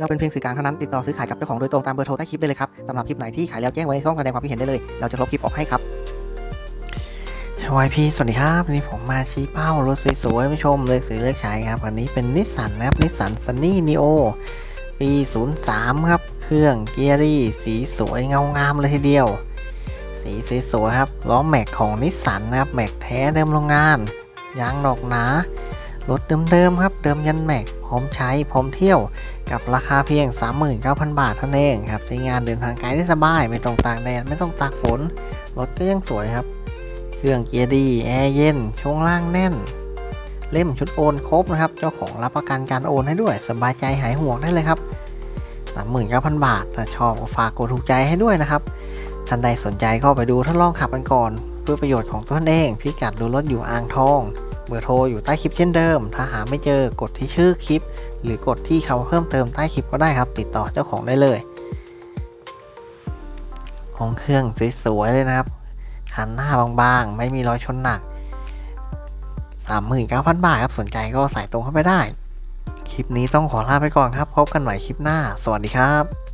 เราเป็นเพียงสื่อกลางเท่านั้นติดต่อซื้อขายกับเจ้าของโดยตรงตามเบอร์โทรใต้คลิปได้เลยครับสำหรับคลิปไหนที่ขายแล้วแจ้งไว้ในช่องแสดงความคิดเห็นได้เลย เราจะลบคลิปออกให้ครับชวายพี่สวัสดีครับวันนี้ผมมาชี้เป้ารถสวยๆผู้ชมเลือกซื้อเลือกใช้ครับวันนี้เป็นนิสสันนะครับนิสสันซันนี่นีโอปี 03 ครับ เครื่องเกียร์ดีสีสวยเงางามเลยทีเดียว สีสวยๆครับล้อแม็กของนิสสันนะครับแม็กแท้เดิมโรงงานยางดอกหนารถเดิมๆครับ เดิมยันแม็ก ร้อมใช้พร้อมเที่ยว กับราคาเพียง 39,000 บาทเท่านั้นเองครับ ใช้งานเดินทางไกลได้สบาย ไม่ต้องตากแดด ไม่ต้องตากฝน รถก็ยังสวยครับ เครื่องเกียร์ดี แอร์เย็น ช่วงล่างแน่น เล่มชุดโอนครบนะครับ เจ้าของรับประกันการโอนให้ด้วย สบายใจหายห่วงได้เลยครับ39,000 บาท ถ้าชอบก็ฝากกดถูกใจให้ด้วยนะครับ ท่านใดสนใจก็ไปดูทดลองขับกันก่อน เพื่อประโยชน์ของตัวท่านเอง พิกัดดูรถอยู่อ่างทอง เบอร์โทรอยู่ใต้คลิปเช่นเดิม ถ้าหาไม่เจอกดที่ชื่อคลิป หรือกดที่คำเพิ่มเติมใต้คลิปก็ได้ครับ ติดต่อเจ้าของได้เลยของเครื่องสวยๆเลยนะครับคันหน้าบางๆ ไม่มีรอยชนหนัก 39,000 บาทครับ สนใจก็ใส่ตรงเข้าไปได้ คลิปนี้ต้องขอลาไปก่อนครับ พบกันใหม่คลิปหน้า สวัสดีครับ